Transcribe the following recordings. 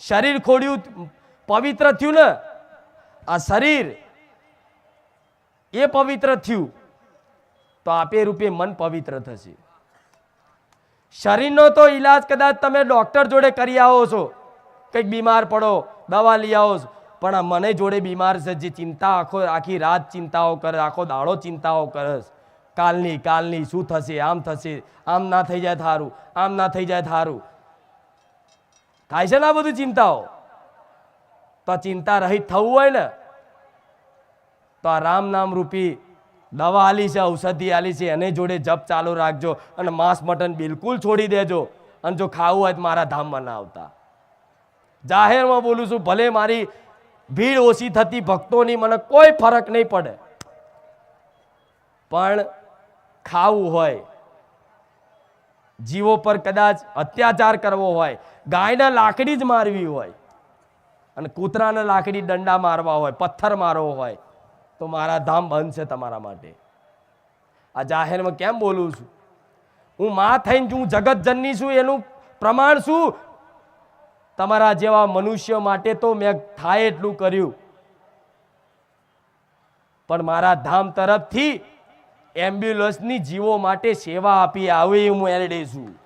શરીર ખોડ્યું, પવિત્ર થયું ને? આ શરીર, એ પવિત્ર થયું, તો આપે રૂપે મન પવિત્ર થશે. શરીરનો તો ઈલાજ કદાચ તમે ડોક્ટર જોડે કરી આવો છો, કંઈક બીમાર પડો, દવા લઈ આવો છો, પણ આ મને જોડે બીમાર છે, જે ચિંતા આખો, આખી રાત ચિંતાઓ કરે, આખો દાડો ચિંતાઓ કરે કાલની કાલની શું થશે, આમ થશે, આમ ના થઈ જાય થારું, આમ ના થઈ જાય થારું. થાય છે ને આ બધું ચિંતાઓ? તો ચિંતા રહિત થવું હોય ને, તો આ રામ નામ રૂપી દવા આલી છે, ઔષધિ આલી છે, એને જોડે જપ ચાલુ રાખજો અને માંસ, મટન બિલકુલ છોડી દેજો. અને જો ખાવું હોય તો મારા ધામમાં ના આવતા. જાહેરમાં બોલું છું, ભલે મારી ભીડ ઓછી થતી, ભક્તોની મને કોઈ ફરક નહીં પડે. પણ ખાવું હોય જીવો પર કદાચ અત્યાચાર કરવો હોય, ગાયને લાકડી જ મારવી હોય અને કૂતરાને લાકડી દંડા મારવા હોય, પથ્થર મારવો હોય, તો મારા ધામ બંધ છે તમારા માટે. આ જાહેરમાં કેમ બોલું છું? હું માં થઈને છું જગતજનની છું, એનું પ્રમાણ શું? તમારા જેવા મનુષ્ય માટે તો મેં થાય એટલું કર્યું. પણ મારા ધામ તરફથી એમ્બ્યુલન્સની જીવો માટે સેવા આપી આવી હું એરડે છું.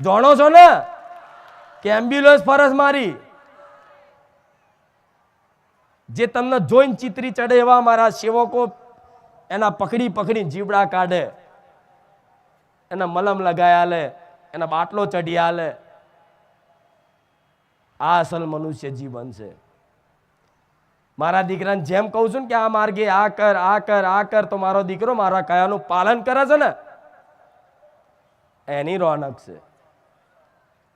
જાણો છો ને કે એમ્બ્યુલન્સ ફરજ મારી? જે તમને જોઈને ચિત્રી ચડે એવા મારા સેવકો એના પકડી પકડી જીવડા કાઢે. એના મલમ લગાયા લે એના બાટલો ચઢ્યા લે આ અસલ મનુષ્ય જીવન છે. મારા દીકરાને જેમ કહું છું ને કે આ માર્ગે આ કર આ કર આ કર, તો મારો દીકરો મારા કયાનું પાલન કરે છે ને? એની રોનક છે.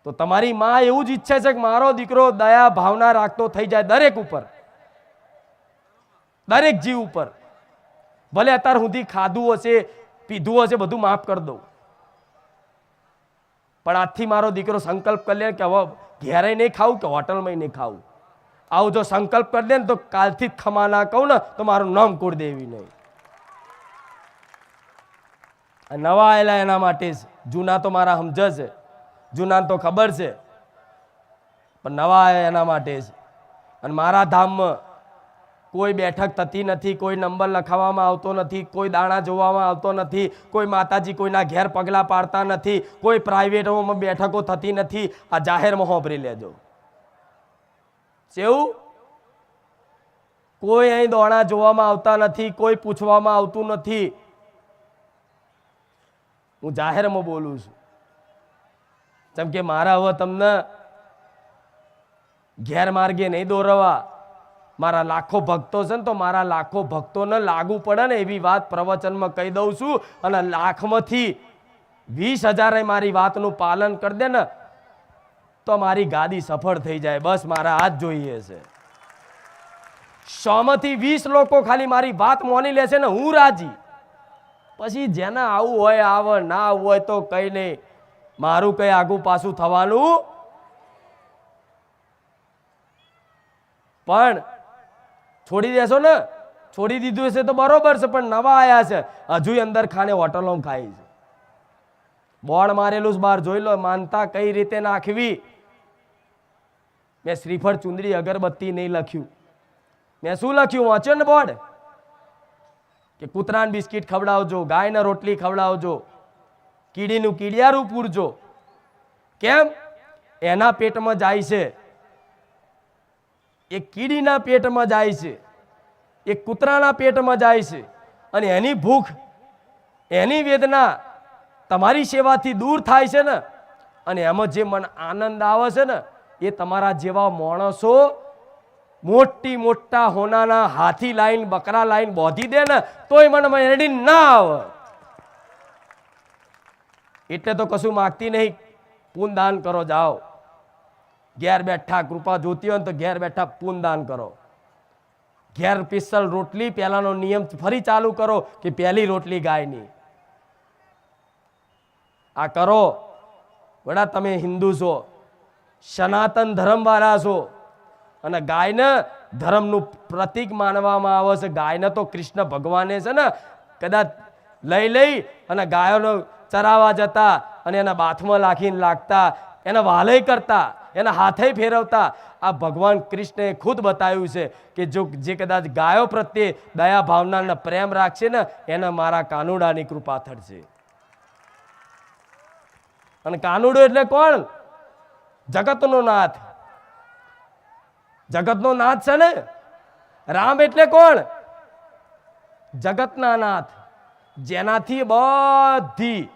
તો તમારી માં એવું જ ઈચ્છે છે કે મારો દીકરો દયા ભાવના રાખતો થઈ જાય દરેક ઉપર. દરેક જીવ ઉપર. ભલે અત્યાર સુધી ખાધું હશે, પીધું હશે, બધું માફ કરી દઉં. પણ આજથી મારો દીકરો સંકલ્પ કરી લે કે હવે ઘેરે નહીં ખાવું કે હોટલમાં નહીં ખાવું. આવું જો સંકલ્પ કરી દે ને તો કાલથી ખમા ના કહું ને, તો મારું નામ કુળ દેવી નહીં નવા આવેલા એના માટે જ જૂના તો મારા સમજ છે. જૂનાને તો ખબર છે. પણ નવા એના માટે જ અને મારા ધામમાં કોઈ બેઠક થતી નથી, કોઈ નંબર લખાવવામાં આવતો નથી, કોઈ દાણા જોવામાં આવતો નથી, કોઈ માતાજી કોઈના ઘેર પગલાં પાડતા નથી, કોઈ પ્રાઇવેટોમાં બેઠકો થતી નથી. આ જાહેરમાં હોંભરી લેજો. કેવું કોઈ અહીં દોણા જોવામાં આવતા નથી, કોઈ પૂછવામાં આવતું નથી. હું જાહેરમાં બોલું છું. જેમ કે મારા હવે તમને ગેરમાર્ગે નહીં દોરવા. મારા લાખો ભક્તો છે ને, તો મારા લાખો ભક્તોને લાગુ પડે ને એવી વાત પ્રવચનમાં કહી દઉં છું. અને લાખમાંથી વીસ હજારે મારી વાતનું પાલન કરી દે ને તો મારી ગાદી સફળ થઈ જાય. બસ મારા હાથ જોઈએ છે. સોમાંથી વીસ લોકો ખાલી મારી વાત મોની લેશે ને, હું રાજી. પછી જેને આવું હોય, આવે ના આવું હોય તો કઈ નહીં. મારું કઈ આગું પાછું થવાનું પણ છોડી દેશો ને. છોડી દીધું હશે તો બરોબર છે, પણ નવા આવ્યા છે. હજુ અંદર ખાને હોટલો ખાય છે. બોર્ડ મારેલું બહાર જોઈ લો, માનતા કઈ રીતે નાખવી? મેં શ્રીફળ ચુંદડી અગરબત્તી નહીં લખ્યું. મેં શું લખ્યું? વાંચ્યો ને બોર્ડ. કે કૂતરાને બિસ્કિટ ખવડાવજો, ગાયને રોટલી ખવડાવજો, કીડીનું કીડિયારું પૂરજો. કેમ? એના પેટમાં જાય છે. એ કીડીના પેટમાં જાય છે. એ કૂતરાના પેટમાં જાય છે. અને એની ભૂખ, એની વેદના તમારી સેવાથી દૂર થાય છે ને. અને એમાં જે મન આનંદ આવે છે ને એ તમારા જેવા માણસો મોટી મોટા હોનાના હાથી લાઈન, બકરા લાઈન બોધી દે ને, તોય મને મેરડી ના આવે. એટલે તો કશું માગતી નહીં. પૂનદાન કરો, જાઓ. ઘેર બેઠા કૃપા જોતી હોય તો ઘેર બેઠા પૂનદાન કરો. ઘેર પિસ્તલ રોટલી, પહેલાનો નિયમ ફરી ચાલુ કરો કે પહેલી રોટલી ગાયની આ કરો. વડા, તમે હિન્દુ છો. સનાતન ધર્મવાળા છો. અને ગાયને ધર્મનું પ્રતીક માનવામાં આવે છે. ગાયને તો કૃષ્ણ ભગવાને છે ને, કદાચ લઈ લઈ અને ગાયોનો ચરાવા જતા અને એના બાથમાં લાખીને લાગતા, એને વાલય કરતા, એના હાથે ફેરવતા. આ ભગવાન કૃષ્ણએ ખુદ બતાવ્યું છે કે જો, જે કદાચ ગાયો પ્રત્યે દયા ભાવનાને પ્રેમ રાખશે ને, એને મારા કાનુડાની કૃપા થશે અને કાનુડો એટલે કોણ? જગતનો નાથ. જગતનો નાથ છે ને? રામ એટલે કોણ? જગતના નાથ. જેનાથી બધી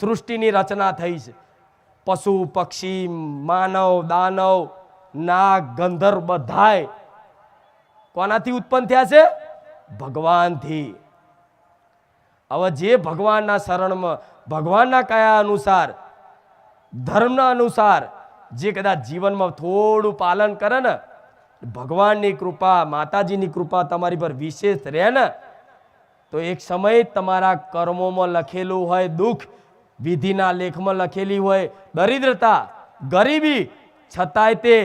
સૃષ્ટિની રચના થઈ છે. પશુ, પક્ષી, માનવ, દાનવ, નાગ, ગંધર્વ બધાય કોનાથી ઉત્પન્ન થયા છે? ભગવાનથી. હવે જે ભગવાનના શરણમાં, ભગવાનના કયા અનુસાર, ધર્મના અનુસાર જે કદાચ જીવનમાં થોડું પાલન કરે ને, ભગવાનની કૃપા, માતાજીની કૃપા તમારી પર વિશેષ રહે ને, તો એક સમયે તમારા કર્મોમાં લખેલું હોય દુઃખ, વિધિના લેખમાં લખેલી હોય દરિદ્રતા, ગરીબી, છતાંય તે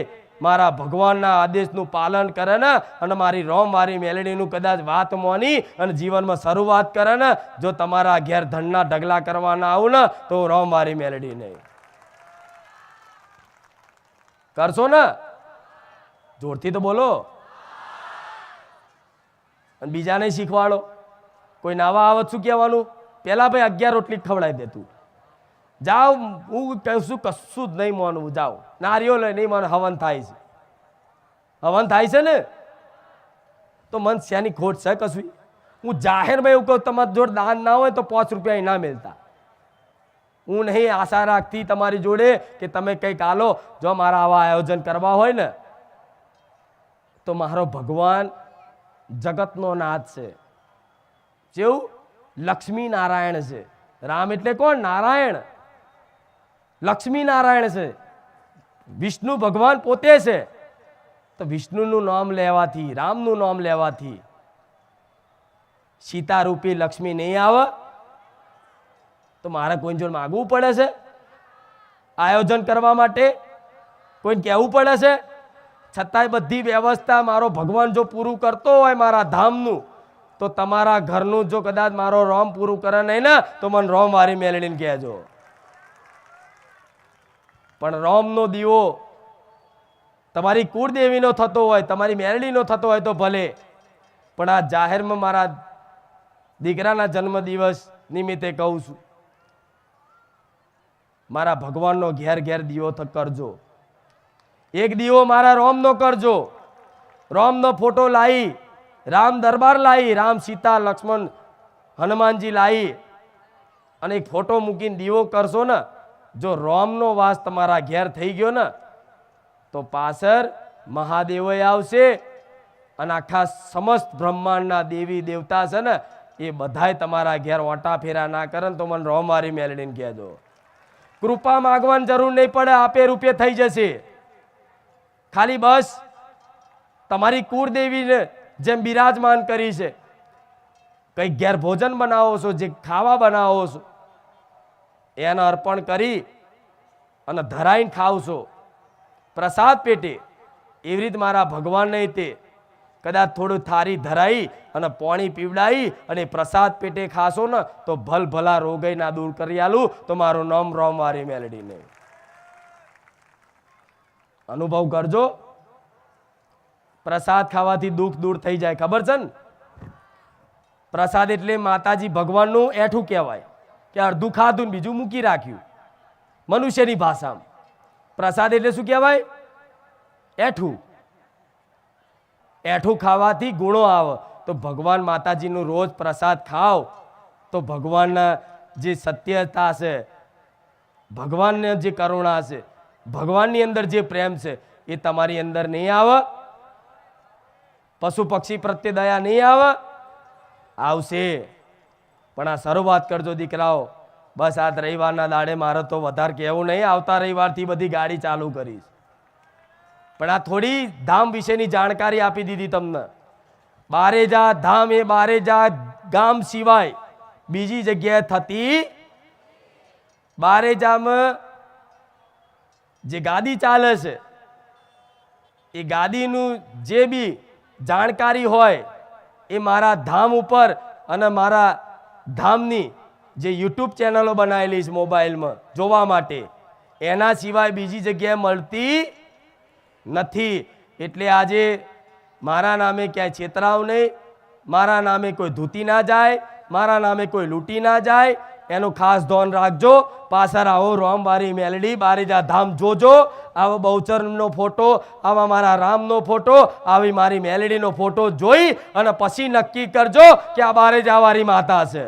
મારા ભગવાનના આદેશનું પાલન કરે ને, અને મારી રો મારી મેલડીનું કદાચ વાત મોની અને જીવનમાં શરૂઆત કરે ને, જો તમારા ઘેર ધનના ઢગલા કરવાના આવું ને, તો રો મારી મેલડી નહીં. કરશો ને? જોરથી તો બોલો. અને બીજાને શીખવાડો. કોઈ નાવા આવત શું કહેવાનું? પહેલાં ભાઈ અગિયાર રોટલી ખવડાવી દેતું જાઓ, હું કશું કશું જ નહીં માનવું જાઓ. નારીઓ લે નહીં માનું, હવન થાય છે. હવન થાય છે ને? તો મન શ્યાની ખોટ છે કશું? હું જાહેરમાં એવું કહું, તમારા જોડે દાન ના હોય તો પાંચ રૂપિયા ના મળતા હું નહીં આશા રાખતી તમારી જોડે કે તમે કંઈક આલો. જો મારા આવા આયોજન કરવા હોય ને, તો મારો ભગવાન જગતનો નાથ છે. જેવું લક્ષ્મી નારાયણ છે. રામ એટલે કોણ? નારાયણ. લક્ષ્મી નારાયણ છે. વિષ્ણુ ભગવાન પોતે છે. તો વિષ્ણુનું નામ લેવાથી, રામનું નામ લેવાથી સીતા રૂપી લક્ષ્મી નહીં આવે. તો મારે કોઈ જોડે માગવું પડે છે? આયોજન કરવા માટે કોઈને કહેવું પડે છે? છતાંય બધી વ્યવસ્થા મારો ભગવાન જો પૂરું કરતો હોય મારા ધામનું, તો તમારા ઘરનું જો કદાચ મારો રોમ પૂરું કરે નહીં ને, તો મને રોમ વારી મેળવીને કહેજો. પણ રોમનો દીવો તમારી કુળદેવીનો થતો હોય, તમારી મેરડીનો થતો હોય તો ભલે, પણ આ જાહેરમાં મારા દીકરાના જન્મદિવસ નિમિત્તે કહું છું. મારા ભગવાનનો ઘેર ઘેર દીવો કરજો. એક દીવો મારા રોમનો કરજો. રોમનો ફોટો લાવી રામ દરબાર લાવી રામ સીતા, લક્ષ્મણ, હનુમાનજી લાવી અને એક ફોટો મૂકીને દીવો કરશો ને, જો રોમનો વાસ તમારા ઘેર થઈ ગયો ને, તો પાછળ મહાદેવો આવશે અને આખા સમસ્ત બ્રહ્માંડના દેવી દેવતા છે ને, એ બધાય તમારા ઘેર ઓટા ફેરા ના કરે તો મને રોમ મારી મેલડીને કહેજો. કૃપા માગવાની જરૂર નહીં પડે, આપે રૂપે થઈ જશે. ખાલી બસ, તમારી કુળદેવીને જેમ બિરાજમાન કરી છે, કંઈક ઘેર ભોજન બનાવો છો, જે ખાવા બનાવો છો, એને અર્પણ કરી અને ધરાઈને ખાવ છો પ્રસાદ પેટે, એવી રીતે મારા ભગવાનને તે કદાચ થોડું થારી ધરાઈ અને પાણી પીવડાવી અને પ્રસાદ પેટે ખાશો ને, તો ભલ ભલા રોગય ના દૂર કરી આલું. તો મારું નામ મારી મેલડી નહીં અનુભવ કરજો. પ્રસાદ ખાવાથી દુઃખ દૂર થઈ જાય, ખબર છે ને? પ્રસાદ એટલે માતાજી ભગવાનનું એઠું કહેવાય કે અડધું ખાધું ને બીજું મૂકી રાખ્યું. મનુષ્યની ભાષામાં. પ્રસાદ એટલે શું કહેવાય? એઠું. એઠું ખાવાથી ગુણો આવે. તો ભગવાન માતાજીનું રોજ પ્રસાદ ખાઓ, તો ભગવાનના જે સત્યતા છે, ભગવાનને જે કરુણા છે, ભગવાનની અંદર જે પ્રેમ છે, એ તમારી અંદર નહીં આવે. પશુ પક્ષી પ્રત્યે દયા નહીં આવે. આવશે. પણ આ શરૂઆત કરજો દીકરાઓ. બસ આ રવિવારના દાડે મારે તો વધારે કહેવું નહીં. આવતા રવિવારથી બધી ગાડી ચાલુ કરીશ. પણ આ થોડી ધામ વિશેની જાણકારી આપી દીધી તમને. બારેજા ધામ એ બારેજા ગામ સિવાય બીજી જગ્યાએ થતી બારેજામાં જે ગાદી ચાલે છે, એ ગાદીનું જે બી જાણકારી હોય એ મારા ધામ ઉપર અને મારા ધામની જે યુટ્યુબ ચેનલો બનાવેલી છે મોબાઈલમાં જોવા માટે, એના સિવાય બીજી જગ્યાએ મળતી નથી. એટલે આજે મારા નામે ક્યાંય છેતરાવ નહીં. મારા નામે કોઈ ધૂતી ના જાય, મારા નામે કોઈ લૂંટી ના જાય. એનું ખાસ ધોન રાખજો. પાછળ આવો રોમવારી મેલડી, બારીજા ધામ જોજો. આવો બહુચરણનો ફોટો, આવા મારા રામનો ફોટો, આવી મારી મેલડીનો ફોટો જોઈ અને પછી નક્કી કરજો કે આ બારેજાવારી માતા છે.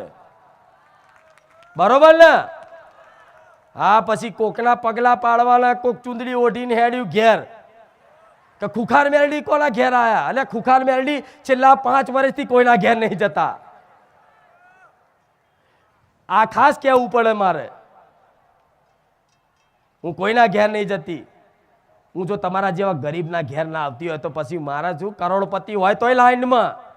બરોબર ને? હા, પછી કોકના પગલા પાડવાના, કોક ચૂંદડી ઓઢીને હેડ્યું ઘેર. કે ખુખાર મેરડી કોના ઘેર આયા? એટલે ખુખાર મેરડી છેલ્લા પાંચ વર્ષથી કોઈના ઘેર નહીં જતા. આ ખાસ કહેવું પડે મારે. હું કોઈના ઘેર નહીં જતી. હું જો તમારા જેવા ગરીબના ઘેર ના આવતી હોય તો પછી મારા શું કરોડપતિ હોય તોય લાઈનમાં.